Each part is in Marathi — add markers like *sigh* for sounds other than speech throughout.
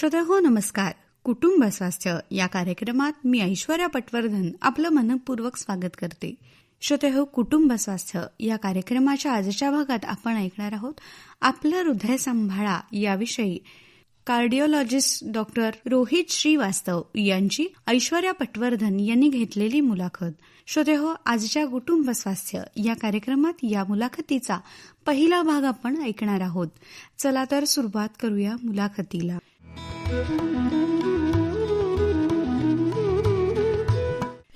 श्रोते हो नमस्कार. कुटुंब स्वास्थ्य या कार्यक्रमात मी ऐश्वर्या पटवर्धन आपलं मनपूर्वक स्वागत करते. श्रोते हो कुटुंब स्वास्थ्य या कार्यक्रमाच्या आजच्या भागात आपण ऐकणार आहोत आपलं हृदय सांभाळा याविषयी. कार्डिओलॉजिस्ट डॉक्टर रोहित श्रीवास्तव यांची ऐश्वर्या पटवर्धन यांनी घेतलेली मुलाखत. श्रोते हो आजच्या कुटुंब स्वास्थ्य या कार्यक्रमात या मुलाखतीचा पहिला भाग आपण ऐकणार आहोत. चला तर सुरुवात करूया मुलाखतीला.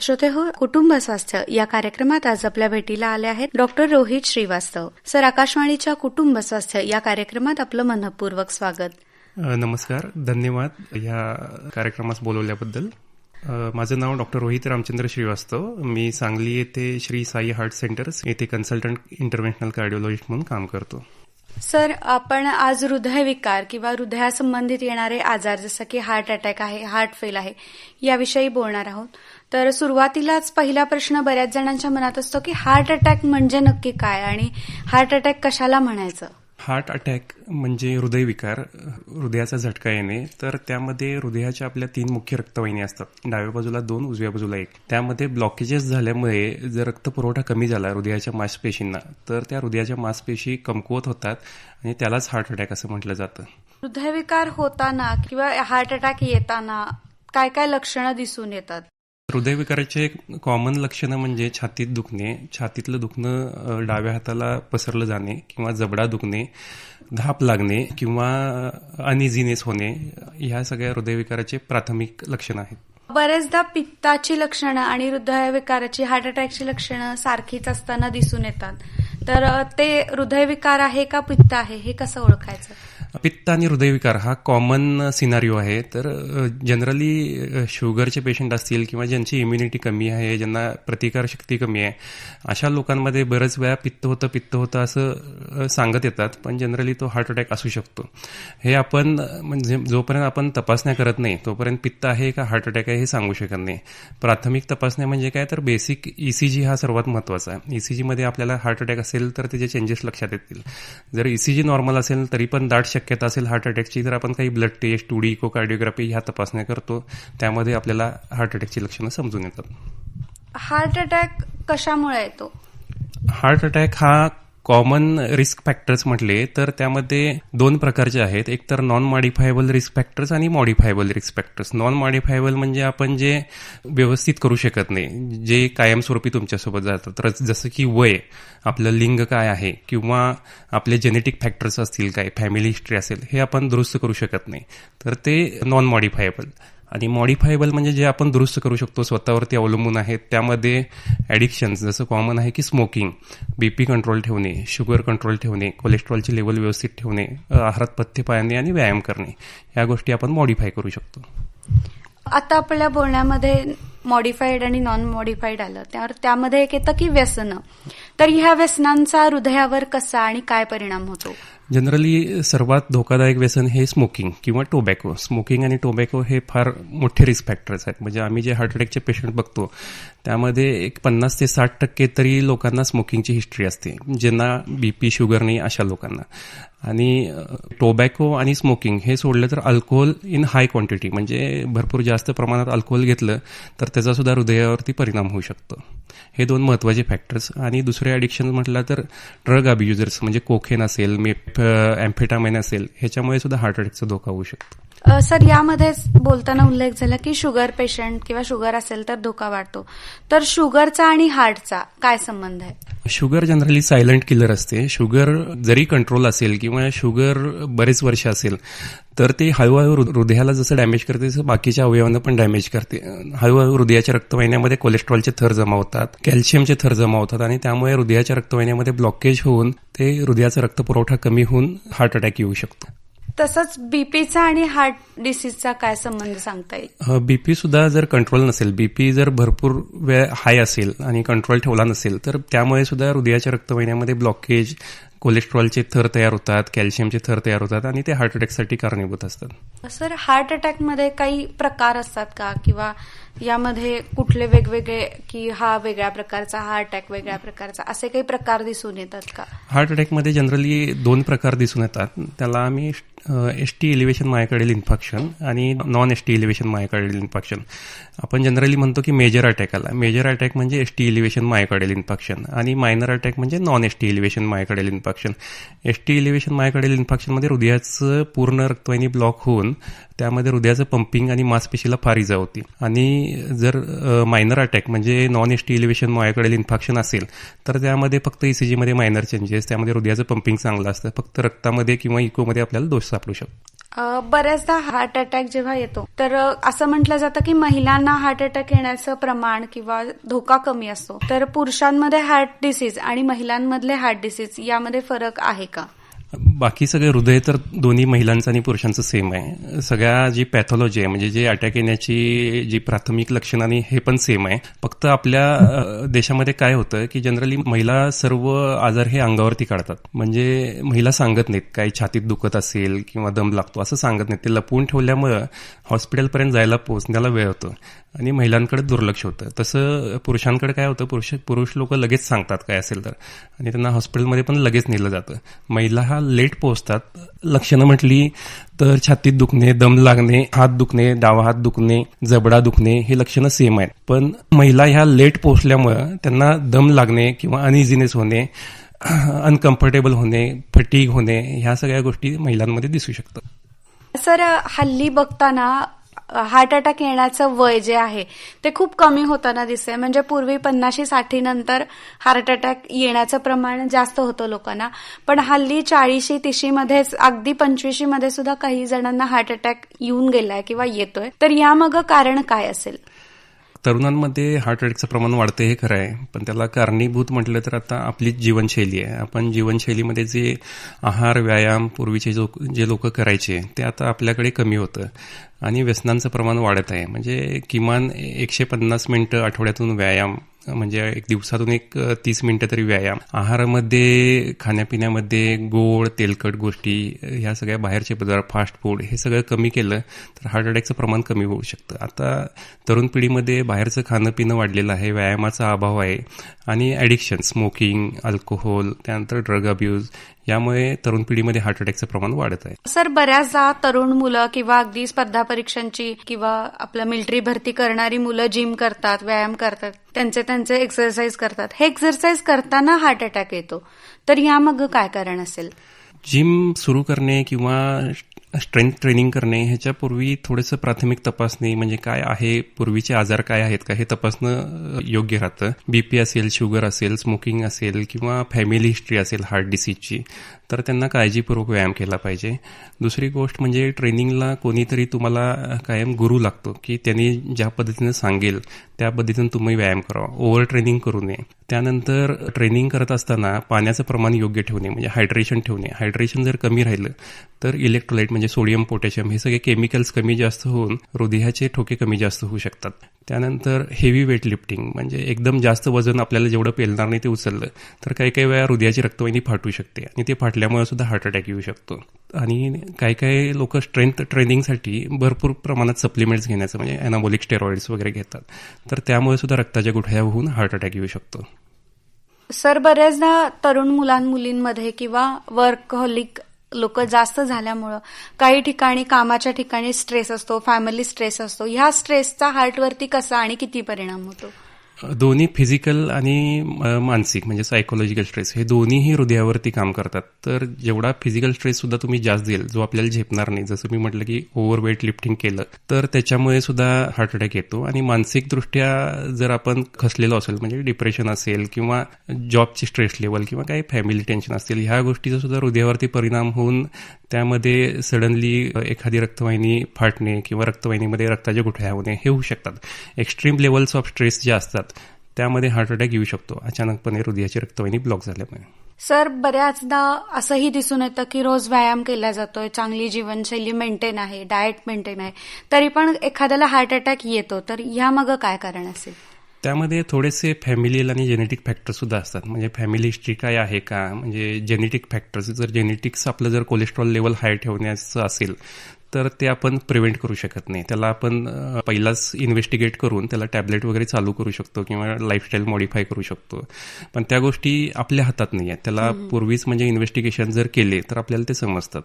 श्रोते हो कुटुंब स्वास्थ्य या कार्यक्रमात आज आपल्या भेटीला आले आहेत डॉक्टर रोहित श्रीवास्तव. सर आकाशवाणीच्या कुटुंब स्वास्थ्य या कार्यक्रमात आपलं मनपूर्वक स्वागत. नमस्कार धन्यवाद या कार्यक्रमास बोलवल्याबद्दल. माझं नाव डॉक्टर रोहित रामचंद्र श्रीवास्तव. मी सांगली येथे श्री साई हार्ट सेंटर्स येथे कन्सल्टंट इंटरनॅशनल कार्डिओलॉजिस्ट म्हणून काम करतो. सर आपण आज हृदयविकार किंवा हृदयासंबंधित येणारे आजार जसं की हार्ट अटॅक आहे हार्ट फेल आहे याविषयी बोलणार आहोत. तर सुरुवातीलाच पहिला प्रश्न बऱ्याच जणांच्या मनात असतो की हार्ट अटॅक म्हणजे नक्की काय आणि हार्ट अटॅक कशाला म्हणायचं? हार्ट अटॅक म्हणजे हृदयविकार हृदयाचा झटका येणे तर त्यामध्ये हृदयाच्या आपल्या तीन मुख्य रक्तवाहिनी असतात. डाव्या बाजूला दोन उजव्या बाजूला एक. त्यामध्ये ब्लॉकेजेस झाल्यामुळे जर रक्तपुरवठा कमी झाला हृदयाच्या मांसपेशींना तर त्या हृदयाच्या मांसपेशी कमकुवत होतात आणि त्यालाच हार्ट अटॅक असं म्हटलं जातं. हृदयविकार होताना किंवा हार्ट अटॅक येताना काय काय लक्षणं दिसून येतात? हृदयविकाराचे कॉमन लक्षणं म्हणजे छातीत दुखणे छातीतलं दुखणं डाव्या हाताला पसरलं जाणे किंवा जबडा दुखणे धाप लागणे किंवा अनइझिनेस होणे ह्या सगळ्या हृदयविकाराचे प्राथमिक लक्षणं आहेत. बरेचदा पित्ताची लक्षणं आणि हृदयविकाराची हार्ट अटॅकची लक्षणं सारखीच असताना दिसून येतात. तर ते हृदयविकार आहे का पित्त आहे हे कसं ओळखायचं? पित्त आणि हृदयविकार हा कॉमन सिनारिओ आहे. तर जनरली शुगरचे पेशंट असतील किंवा ज्यांची इम्युनिटी कमी आहे ज्यांना प्रतिकारशक्ती कमी आहे अशा लोकांमध्ये बरेच वेळा पित्त होतं पित्त होतं असं सांगत येतात. पण जनरली तो हार्ट अटॅक असू शकतो. हे आपण म्हणजे जोपर्यंत आपण तपासण्या करत नाही तोपर्यंत पित्त आहे का हार्ट अटॅक आहे हे सांगू शकत नाही. प्राथमिक तपासण्या म्हणजे काय? तर बेसिक ईसीजी हा सर्वात महत्त्वाचा आहे. ईसीजीमध्ये आपल्याला हार्ट अटॅक असेल तर त्याचे चेंजेस लक्षात येतील. जर ईसीजी नॉर्मल असेल तरी पण दाट शक्यता असेल हार्ट अटॅकची तर आपण काही blood test two D echocardiography ह्या तपासण्या करतो. त्यामध्ये आपल्याला हार्ट अटॅकची लक्षणं समजून येतात. हार्ट अटॅक कशामुळे येतो? हार्ट अटॅक हा कॉमन रिस्क फॅक्टर्स म्हटले तर त्यामध्ये दोन प्रकारचे आहेत. एक तर नॉन मॉडिफायबल रिस्क फॅक्टर्स आणि modifiable risk factors non modifiable म्हणजे आपण जे व्यवस्थित करू शकत नाही जे कायमस्वरूपी तुमच्यासोबत जातात तर जसं की वय आपलं लिंग काय आहे किंवा आपले जेनेटिक फॅक्टर्स असतील काय फॅमिली हिस्ट्री असेल हे आपण दुरुस्त करू शकत नाही. तर ते नॉन मॉडिफायबल आणि मॉडिफायबल म्हणजे जे आपण दुरुस्त करू शकतो स्वतःवरती अवलंबून आहेत त्यामध्ये ॲडिक्शन्स जसं कॉमन आहे की स्मोकिंग बी पी कंट्रोल ठेवणे शुगर कंट्रोल ठेवणे कोलेस्ट्रॉलची लेवल व्यवस्थित ठेवणे आहारात पथ्य पाळणे आणि व्यायाम करणे या गोष्टी आपण मॉडिफाय करू शकतो. आता आपल्या बोलण्यामध्ये मॉडिफाईड आणि नॉन मॉडिफाईड आलं. त्यावर त्यामध्ये एक येतं की व्यसनं. तर ह्या व्यसनांचा हृदयावर कसा आणि काय परिणाम होतो? जनरली सर्वात धोकादायक व्यसन हे स्मोकिंग किंवा टोबॅको. स्मोकिंग आणि टोबॅको हे फार मोठे रिस्क फॅक्टर्स आहेत. म्हणजे आम्ही जे हार्ट अटॅकचे पेशंट बघतो त्यामध्ये एक पन्नास ते साठ टक्के तरी लोकांना स्मोकिंगची हिस्ट्री असते ज्यांना बीपी शुगर नाही अशा लोकांना. आणि टोबॅको आणि स्मोकिंग हे सोडलं तर अल्कोहोल इन हाय क्वांटिटी म्हणजे भरपूर जास्त प्रमाणात अल्कोहोल घेतलं तर त्याचा सुद्धा हृदयावरती परिणाम होऊ शकतो. हे दोन महत्त्वाचे फॅक्टर्स आणि दुसरे ॲडिक्शन म्हटलं तर ड्रग अब्युजर्स म्हणजे कोखेन असेल मेप अँफेटामाइन असेल ह्याच्यामुळे सुद्धा हार्ट अटॅकचा धोका होऊ शकतो. सर यामध्येच बोलताना उल्लेख झाला की शुगर पेशंट किंवा शुगर असेल तर धोका वाढतो. तर शुगरचा आणि हार्टचा काय संबंध आहे? शुगर जनरली सायलंट किलर असते. शुगर जरी कंट्रोल असेल किंवा शुगर बरेच वर्ष असेल तर ते हळूहळू हृदयाला जसं डॅमेज करते तसं बाकीच्या अवयवांना पण डॅमेज करते. हळूहळू हृदयाच्या रक्तवाहिन्यामध्ये कोलेस्ट्रॉलचे थर जमा होतात कॅल्शियमचे थर जमा होतात आणि त्यामुळे हृदयाच्या रक्तवाहिन्यामध्ये ब्लॉकेज होऊन ते हृदयाचा रक्तपुरवठा कमी होऊन हार्ट अटॅक येऊ शकतो. तसंच बीपीचा आणि हार्ट डिसीजचा काय संबंध सांगता येईल? बीपी सुद्धा जर कंट्रोल नसेल बीपी जर भरपूर वेळ हाय असेल आणि कंट्रोल ठेवला नसेल तर त्यामुळे सुद्धा हृदयाच्या रक्तवाहिन्यामध्ये ब्लॉकेज कोलेस्ट्रॉलचे थर तयार होतात कॅल्शियमचे थर तयार होतात आणि ते हार्ट अटॅकसाठी कारणीभूत असतात. सर हार्ट अटॅकमध्ये काही प्रकार असतात का? किंवा यामध्ये कुठले वेगवेगळे की हा वेगळ्या प्रकारचा हा अटॅक वेगळ्या प्रकारचा असे काही प्रकार दिसून येतात का? हार्ट अटॅकमध्ये जनरली दोन प्रकार दिसून येतात. त्याला आम्ही S T elevation myocardial infection आणि non S T elevation myocardial infection आपण जनरली म्हणतो की मेजर अटॅक आला. मेजर अटॅक म्हणजे S T elevation myocardial infection आणि मायनर अटॅक म्हणजे non S T elevation myocardial infection S T elevation myocardial इन्फेक्शनमध्ये हृदयाचं पूर्ण रक्तवाहिनी ब्लॉक होऊन त्यामध्ये हृदयाचं पंपिंग आणि मासपेशीला फार इजा होती. आणि जर मायनर अटॅक म्हणजे non S T elevation myocardial infection असेल तर त्यामध्ये फक्त ए सी जीमध्ये मायनर चेंजेस त्यामध्ये हृदयाचं पंपिंग चांगलं असतं. फक्त रक्तामध्ये किंवा इकोमध्ये आपल्याला दोष सापडू शकतो बऱ्याचदा हार्ट अटॅक जेव्हा येतो तर असं म्हटलं जातं की महिलांना हार्ट अटॅक येण्याचं प्रमाण किंवा धोका कमी असतो. तर पुरुषांमध्ये हार्ट डिसीज आणि महिलांमधले हार्ट डिसीज यामध्ये फरक आहे का? बाकी सगळे हृदय तर दोन्ही महिलांचं आणि पुरुषांचं सेम आहे. सगळ्या जी पॅथॉलॉजी आहे म्हणजे जे अटॅक येण्याची जी प्राथमिक लक्षणं आणि हे पण सेम आहे. फक्त आपल्या देशामध्ये काय होतं की जनरली महिला सर्व आजार हे अंगावरती काढतात. म्हणजे महिला सांगत नाहीत काही छातीत दुखत असेल किंवा दम लागतो असं सांगत नाहीत. ते लपवून ठेवल्यामुळं हॉस्पिटलपर्यंत जायला पोहोचण्याला वेळ होतो. आणि महिलांकडे दुर्लक्ष होतं. तसं पुरुषांकडे काय होतं पुरुष पुरुष लोक लगेच सांगतात काय असेल तर. आणि त्यांना हॉस्पिटलमध्ये पण लगेच नेलं जातं. महिला हा लेट लेट पोहोचतात. लक्षणं म्हटली तर छातीत दुखणे दम लागणे हात दुखणे डावा हात दुखणे जबडा दुखणे हे लक्षणं सेम आहेत. पण महिला ह्या लेट पोहोचल्यामुळं त्यांना दम लागणे किंवा अनइझिनेस होणे *clears throat* अनकम्फर्टेबल होणे फटीग होणे ह्या सगळ्या गोष्टी महिलांमध्ये दिसू शकतात. सर हल्ली बघताना हार्ट अटॅक येण्याचं वय जे आहे ते खूप कमी होताना दिसते म्हणजे पूर्वी पन्नाशी साठी नंतर हार्ट अटॅक येण्याचं प्रमाण जास्त होतं लोकांना. पण हल्ली चाळीशी तिशीमध्येच अगदी पंचवीशी मध्ये सुद्धा काही जणांना हार्ट अटॅक येऊन गेलाय किंवा येतोय. तर यामागं कारण काय असेल? तरुणांमध्ये हार्ट अटॅकचं प्रमाण वाढतं हे खरं आहे. पण त्याला कारणीभूत म्हटलं तर आता आपलीच जीवनशैली आहे. आपण जीवनशैलीमध्ये जे आहार व्यायाम पूर्वीचे जो जे लोक करायचे ते आता आपल्याकडे कमी होतं. आणि व्यसनांचं प्रमाण वाढत आहे. म्हणजे किमान एकशे पन्नास मिनटं आठवड्यातून व्यायाम म्हणजे एक दिवसातून एक तीस मिनिटं तरी व्यायाम. आहारामध्ये खाण्यापिण्यामध्ये गोड तेलकट गोष्टी ह्या सगळ्या बाहेरचे पदार्थ फास्ट फूड हे सगळं कमी केलं तर हार्ट अटॅकचं प्रमाण कमी होऊ शकतं. आता तरुण पिढीमध्ये बाहेरचं खाणं पिणं वाढलेलं आहे व्यायामाचा अभाव आहे आणि ॲडिक्शन स्मोकिंग अल्कोहोल त्यानंतर ड्रग अब्यूज यामुळे तरुण पिढीमध्ये हार्ट अटॅकचं प्रमाण वाढत आहे. सर बऱ्याचदा तरुण मुलं किंवा अगदी स्पर्धा परीक्षांची किंवा आपलं मिलिटरी भरती करणारी मुलं जिम करतात व्यायाम करतात त्यांचे त्यांचे एक्सरसाइज करतात. हे एक्सरसाइज करताना हार्ट अटॅक येतो. तर यामागं काय कारण असेल? जिम सुरू करणे किंवा स्ट्रेंथ ट्रेनिंग करणे ह्याच्यापूर्वी थोडंसं प्राथमिक तपासणी म्हणजे काय आहे पूर्वीचे आजार काय आहेत का हे तपासणं योग्य राहतं. बीपी असेल शुगर असेल स्मोकिंग असेल किंवा फॅमिली हिस्ट्री असेल हार्ट डिसीजची तर त्यांना काळजीपूर्वक व्यायाम केला पाहिजे. दुसरी गोष्ट म्हणजे ट्रेनिंगला कोणीतरी तुम्हाला कायम गुरु लागतो की त्यांनी ज्या पद्धतीनं सांगेल त्या पद्धतीनं तुम्ही व्यायाम करा ओव्हर ट्रेनिंग करू नये. त्यानंतर ट्रेनिंग करत असताना पाण्याचं प्रमाण योग्य ठेवणे म्हणजे हायड्रेशन ठेवणे हायड्रेशन जर कमी राहिलं तर इलेक्ट्रोलाइट म्हणजे सोडियम पोटॅशियम हे सगळे केमिकल्स कमी जास्त होऊन हृदयाचे ठोके कमी जास्त होऊ शकतात. त्यानंतर हेवी वेट लिफ्टिंग म्हणजे एकदम जास्त वजन आपल्याला जेवढं पेलणार नाही ते उचललं तर काही काही वेळा हृदयाची रक्तवाहिनी फाटू शकते आणि ते फाटल्यामुळे सुद्धा हार्ट अटॅक येऊ शकतो. आणि काही काही लोक स्ट्रेंथ ट्रेनिंगसाठी भरपूर प्रमाणात सप्लिमेंट्स घेण्याचं म्हणजे अॅनाबॉलिक स्टेरॉइड्स वगैरे घेतात. तर त्यामुळे सुद्धा रक्ताच्या गुठळ्या होऊन हार्ट अटॅक येऊ शकतो. सर बऱ्याचदा तरुण मुलां मुलींमध्ये किंवा वर्कहॉलिक लोक जास्त झाल्यामुळं काही ठिकाणी कामाच्या ठिकाणी स्ट्रेस असतो फॅमिली स्ट्रेस असतो. ह्या स्ट्रेसचा हार्टवरती कसा आणि किती परिणाम होतो? दोन्ही फिजिकल आणि मानसिक म्हणजे सायकोलॉजिकल स्ट्रेस हे दोन्हीही हृदयावरती काम करतात. तर जेवढा फिजिकल स्ट्रेस सुद्धा तुम्ही जास्त देईल जो आपल्याला झेपणार नाही जसं मी म्हटलं की ओव्हरवेट लिफ्टिंग केलं तर त्याच्यामुळे सुद्धा हार्ट अटॅक येतो. आणि मानसिकदृष्ट्या जर आपण खसलेलो असेल म्हणजे डिप्रेशन असेल किंवा जॉबची स्ट्रेस लेवल किंवा काही फॅमिली टेन्शन असतील ह्या गोष्टीचा सुद्धा हृदयावरती परिणाम होऊन त्यामध्ये सडनली एखादी रक्तवाहिनी फाटणे किंवा रक्तवाहिनीमध्ये रक्ताच्या गुठळ्या होणे हे होऊ शकतात. एक्स्ट्रीम लेवल्स ऑफ स्ट्रेस जे असतात त्यामध्ये हार्ट अटॅक येऊ शकतो. अचानकपणे हृदयाची रक्तवाहिनी ब्लॉक झाल्यामुळे. सर बऱ्याचदा असंही दिसून येतं की रोज व्यायाम केला जातोय चांगली जीवनशैली मेंटेन आहे डाएट मेंटेन आहे. तरी पण एखाद्याला हार्ट अटॅक येतो तर ह्यामागं काय कारण असेल? त्यामध्ये थोडेसे फॅमिलियल आणि जेनेटिक फॅक्टर सुद्धा असतात. म्हणजे फॅमिली हिस्ट्री काय आहे का? म्हणजे जेनेटिक फॅक्टर्स जर जेनेटिक्स आपलं जर कोलेस्ट्रॉल लेवल हाय ठेवण्याचं असेल तर ते आपण प्रिव्हेंट करू शकत नाही. त्याला आपण पहिलाच इन्व्हेस्टिगेट करून त्याला टॅबलेट वगैरे चालू करू शकतो किंवा लाईफस्टाईल मॉडीफाय करू शकतो. पण त्या गोष्टी आपल्या हातात नाही आहेत त्याला पूर्वीच म्हणजे इन्व्हेस्टिगेशन जर केले तर आपल्याला ते समजतात.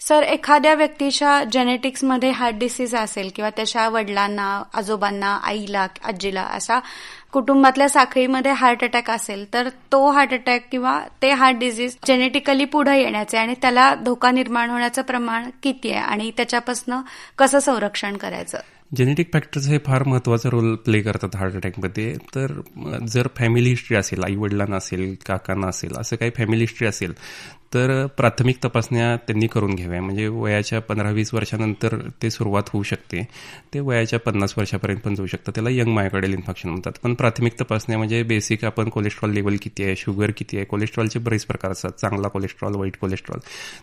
सर एखाद्या व्यक्तीच्या जेनेटिक्समध्ये हार्ट डिसीज असेल किंवा त्याच्या वडिलांना आजोबांना आईला आजीला असा कुटुंबातल्या साखळीमध्ये हार्ट अटॅक असेल तर तो हार्ट अटॅक किंवा ते हार्ट डिझीज जेनेटिकली पुढे येण्याचे आणि त्याला धोका निर्माण होण्याचं प्रमाण किती आहे आणि त्याच्यापासून कसं संरक्षण करायचं? जेनेटिक फॅक्टर्स हे फार महत्त्वाचा रोल प्ले करतात हार्ट अटॅकमध्ये तर जर फॅमिली हिस्ट्री असेल आई वडिलांना असेल काकांना असेल असं काही फॅमिली हिस्ट्री असेल तर प्राथमिक तपासण्या त्यांनी करून घ्याव्या. म्हणजे वयाच्या पंधरा वीस वर्षानंतर ते सुरुवात होऊ शकते. ते वयाच्या पन्नास वर्षापर्यंत पण जाऊ शकतं त्याला यंग मायोकार्डियल इन्फेक्शन म्हणतात. पण प्राथमिक तपासण्या म्हणजे बेसिक आपण कोलेस्ट्रॉल लेवल किती आहे शुगर किती आहे कोलेस्ट्रॉलचे बरेच प्रकार असतात. चांगला कोलेस्ट्रॉल वाईट कोलेस्ट्रॉल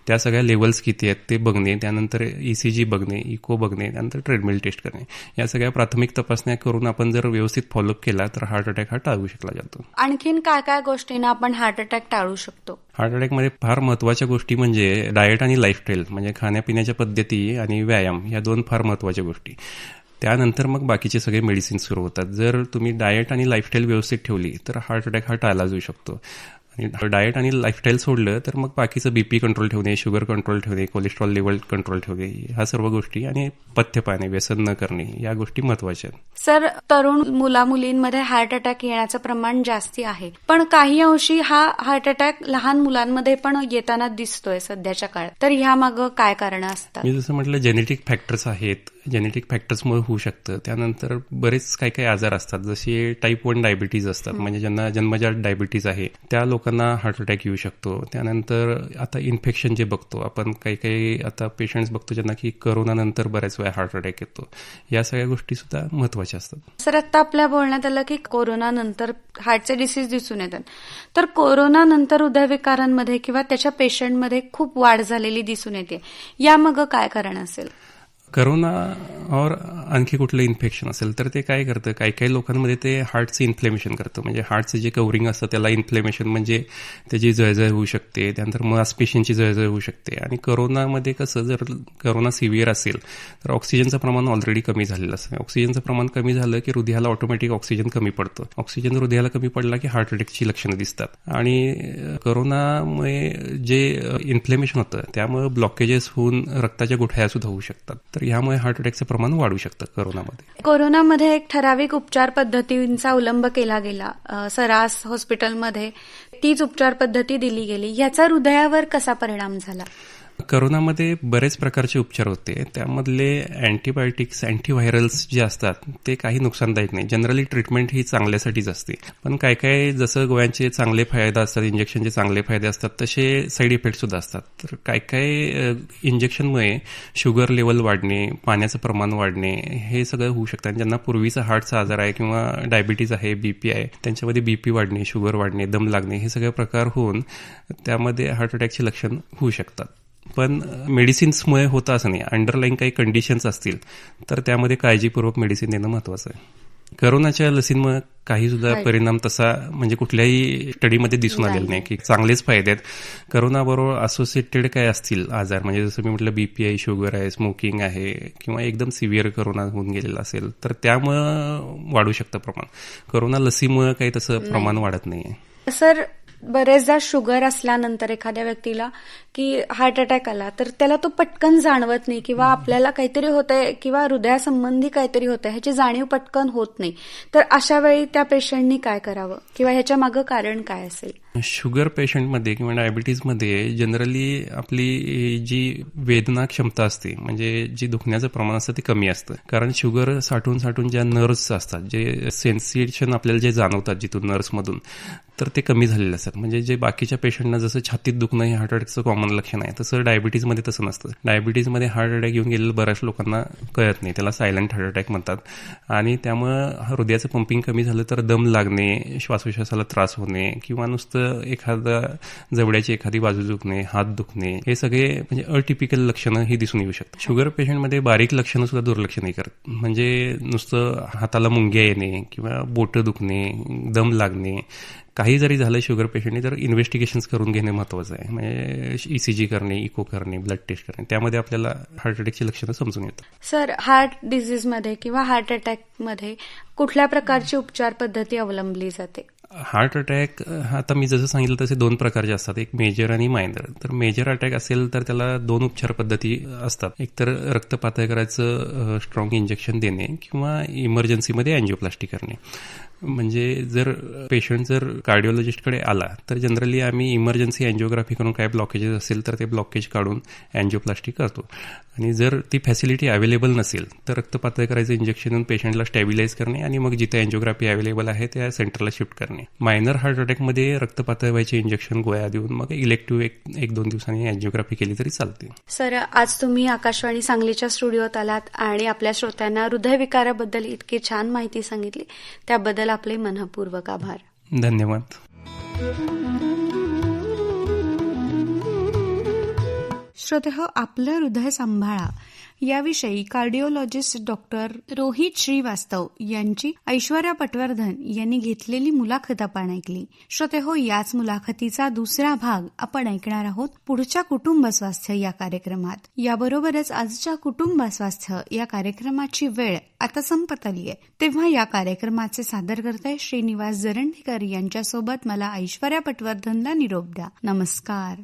त्या सगळ्या लेवल्स किती आहेत ते बघणे त्यानंतर ई सी जी बघणे इको बघणे त्यानंतर ट्रेडमिल टेस्ट करणे. या सगळ्या प्राथमिक तपासण्या करून आपण जर व्यवस्थित फॉलोअप केला तर हार्ट अटॅक हा टाळू शकला जातो. आणखीन काय काय गोष्टींना आपण हार्ट अटॅक टाळू शकतो? हार्ट अटॅकमध्ये फार महत्त्वाच्या गोष्टी म्हणजे डाएट आणि लाईफस्टाईल म्हणजे खाण्यापिण्याच्या पद्धती आणि व्यायाम या दोन फार महत्त्वाच्या गोष्टी. त्यानंतर मग बाकीचे सगळे मेडिसिन सुरू होतात. जर तुम्ही डाएट आणि लाईफस्टाईल व्यवस्थित ठेवली तर हार्ट अटॅक हा टाळला जाऊ शकतो. आणि डाएट आणि लाईफस्टाईल सोडलं तर मग बाकीचं बीपी कंट्रोल ठेवणे शुगर कंट्रोल ठेवणे कोलेस्ट्रॉल लेवल कंट्रोल ठेवणे ह्या सर्व गोष्टी आणि पथ्य पाहणे व्यसन न करणे या गोष्टी महत्त्वाच्या आहेत. सर तरुण मुला मुलींमध्ये हार्ट अटॅक येण्याचं प्रमाण जास्ती आहे. पण काही अंशी हा हार्ट अटॅक लहान मुलांमध्ये पण येताना दिसतोय सध्याच्या काळात. तर ह्यामागं काय कारण असतात? मी जसं म्हटलं जेनेटिक फॅक्टर्स आहेत जेनेटिक फॅक्टर्समुळे होऊ शकतं. त्यानंतर बरेच काही काही आजार असतात. जसे टाईप वन डायबिटीज असतात. म्हणजे ज्यांना जन्मजात डायबिटीज आहे त्या लोकांना हार्ट अटॅक येऊ शकतो. त्यानंतर आता इन्फेक्शन जे बघतो आपण काही काही आता पेशंट्स बघतो ज्यांना की करोना नंतर बऱ्याच वेळा हार्ट अटॅक येतो. या सगळ्या गोष्टी सुद्धा महत्त्वाच्या असतात. सर आता आपल्या बोलण्यात आलं की कोरोना नंतर हार्टचे डिसीज दिसून येतात. तर कोरोना नंतर हृदयविकारांमध्ये किंवा त्याच्या पेशंटमध्ये खूप वाढ झालेली दिसून येते. यामागं काय कारण असेल? करोना और आणखी कुठलं इन्फेक्शन असेल तर ते काय करतं? काही काही लोकांमध्ये ते हार्टचं इन्फ्लेमेशन करतं. म्हणजे हार्टचं जे कवरिंग असतं त्याला इन्फ्लेमेशन म्हणजे त्याची जळजळ होऊ शकते. त्यानंतर मासपेशींची जळजळ होऊ शकते. आणि करोनामध्ये कसं जर करोना सिव्हिअर असेल तर ऑक्सिजनचं प्रमाण ऑलरेडी कमी झालेलं असतं. ऑक्सिजनचं प्रमाण कमी झालं की हृदयाला ऑटोमॅटिक ऑक्सिजन कमी पडतं. ऑक्सिजन हृदयाला कमी पडला की हार्ट अटॅकची लक्षणं दिसतात. आणि करोनामुळे जे इन्फ्लेमेशन होतं त्यामुळे ब्लॉकेजेस होऊन रक्ताच्या गुठळ्या सुद्धा होऊ शकतात. तर यामुळे हार्ट अटॅकचं प्रमाण वाढू शकतं कोरोनामध्ये. कोरोनामध्ये एक ठराविक उपचार पद्धतींचा अवलंब केला गेला. सरास हॉस्पिटलमध्ये तीच उपचार पद्धती दिली गेली. याचा हृदयावर कसा परिणाम झाला? करोनामध्ये बरेच प्रकारचे उपचार होते. त्यामधले अँटीबायोटिक्स अँटीव्हायरल्स जे असतात ते काही नुकसानदायक नाही. जनरली ट्रीटमेंट ही चांगल्यासाठीच असते. पण काय काय जसं गोव्यांचे चांगले फायदे असतात इंजेक्शनचे चांगले फायदे असतात तसे साईड इफेक्ट सुद्धा असतात. तर काय काय इंजेक्शनमुळे शुगर लेवल वाढणे पाण्याचं प्रमाण वाढणे हे सगळं होऊ शकतं. आणि ज्यांना पूर्वीचा हार्टचा आजार आहे किंवा डायबिटीज आहे बीपी आहे त्यांच्यामध्ये बीपी वाढणे शुगर वाढणे दम लागणे हे सगळे प्रकार होऊन त्यामध्ये हार्ट अटॅकचे लक्षण होऊ शकतात. पण मेडिसिन्समुळे होतं असं नाही. अंडरलाईन काही कंडिशन्स असतील तर त्यामध्ये काळजीपूर्वक मेडिसिन देणं महत्वाचं आहे. करोनाच्या लसींमुळे काही सुद्धा परिणाम तसा म्हणजे कुठल्याही स्टडीमध्ये दिसून आलेला नाही. की चांगलेच फायदे आहेत. करोनाबरोबर असोसिएटेड काय असतील आजार? म्हणजे जसं मी म्हटलं बीपी आहे शुगर आहे स्मोकिंग आहे किंवा एकदम सिव्हिअर करोना होऊन गेलेला असेल तर त्यामुळं वाढू शकतं प्रमाण. करोना लसीमुळे काही तसं प्रमाण वाढत नाहीये. सर बरेचदा शुगर असल्यानंतर एखाद्या व्यक्तीला की हार्ट अटॅक आला तर त्याला तो पटकन जाणवत नाही किंवा आपल्याला काहीतरी होत आहे किंवा हृदयासंबंधी काहीतरी होत आहे ह्याची जाणीव पटकन होत नाही. तर अशा वेळी त्या पेशंटनी काय करावं? किंवा ह्याच्या मागं कारण काय असेल? शुगर पेशंटमध्ये किंवा डायबिटीजमध्ये जनरली आपली जी वेदना क्षमता असते म्हणजे जी दुखण्याचं प्रमाण असतं ते कमी असतं. कारण शुगर साठून साठून ज्या नर्व्स असतात जे सेन्सिएशन आपल्याला जे जाणवतात जिथून नर्व्समधून तर ते कमी झालेले असतात म्हणजे जे बाकीच्या पेशंटना जसं छातीत दुखणं हे हार्ट अटॅकचं कॉमन लक्षण आहे तसं डायबिटीजमध्ये तसं नसतं. डायबिटीजमध्ये हार्ट अटॅक येऊन गेलेलं बऱ्याच लोकांना कळत नाही त्याला सायलेंट हार्ट अटॅक म्हणतात. आणि त्यामुळं हृदयाचं पंपिंग कमी झालं तर दम लागणे श्वासोश्वासाला त्रास होणे किंवा नुसतं नुसतं एखादा जबड्याची एखादी बाजू दुखणे हात दुखणे हे सगळे म्हणजे अटिपिकल लक्षणं ही दिसून येऊ शकतात. शुगर पेशंटमध्ये बारीक लक्षणं सुद्धा दुर्लक्ष नाही करत म्हणजे नुसतं हाताला मुंग्या येणे किंवा बोटं दुखणे दम लागणे काही जरी झालं शुगर पेशंटने तर इन्व्हेस्टिगेशन्स करून घेणे महत्वाचं आहे. म्हणजे ई सी जी करणे इको करणे ब्लड टेस्ट करणे त्यामध्ये आपल्याला हार्ट अटॅकची लक्षणं समजून येतात. सर हार्ट डिझीजमध्ये किंवा हार्ट अटॅकमध्ये कुठल्या प्रकारची उपचार पद्धती अवलंबली जाते? हार्ट अटॅक आता मी जसं सांगितलं तसे दोन प्रकारचे असतात एक मेजर आणि मायनर. तर मेजर अटॅक असेल तर त्याला दोन उपचार पद्धती असतात. एक तर रक्त पातळ करायचं स्ट्रॉंग इंजेक्शन देणे किंवा इमर्जन्सीमध्ये अँजिओप्लास्टी करणे. म्हणजे जर पेशंट जर कार्डिओलॉजिस्टकडे आला तर जनरली आम्ही इमर्जन्सी अँजिओग्राफी करून काय ब्लॉकेजेस असेल तर ते ब्लॉकेज काढून अँजिओप्लास्टी करतो. आणि जर ती फॅसिलिटी अवेलेबल नसेल तर रक्त पातळ करायचं इंजेक्शन देऊन पेशंटला स्टॅबिलाइज करणे आणि मग जिथे अँजिओग्राफी अवेलेबल आहे त्या सेंटरला शिफ्ट करणे. मायनर हार्ट अटॅकमध्ये रक्त व्हायचे इंजेक्शन गोळ्या देऊन मग इलेक्टिव्ह एक एक दोन दिवसांनी अँजिओग्राफी केली तरी चालते. सर आज तुम्ही आकाशवाणी सांगलीच्या स्टुडिओत आलात आणि आपल्या श्रोत्यांना हृदयविकाराबद्दल इतकी छान माहिती सांगितली. त्याबद्दल आपले मनपूर्वक आभार. धन्यवाद. श्रोतेह आपलं हृदय सांभाळा. याविषयी कार्डिओलॉजिस्ट डॉक्टर रोहित श्रीवास्तव यांची ऐश्वर्या पटवर्धन यांनी घेतलेली मुलाखत आपण ऐकली. श्रोतेहो याच मुलाखतीचा दुसरा भाग आपण ऐकणार आहोत पुढच्या कुटुंब स्वास्थ्य या कार्यक्रमात. याबरोबरच आजच्या कुटुंब स्वास्थ्य या कार्यक्रमाची वेळ आता संपत आली आहे तेव्हा या कार्यक्रमाचे सादरकर्ते श्रीनिवास जरंडीकर यांच्यासोबत मला ऐश्वर्या पटवर्धनला निरोप द्या. नमस्कार.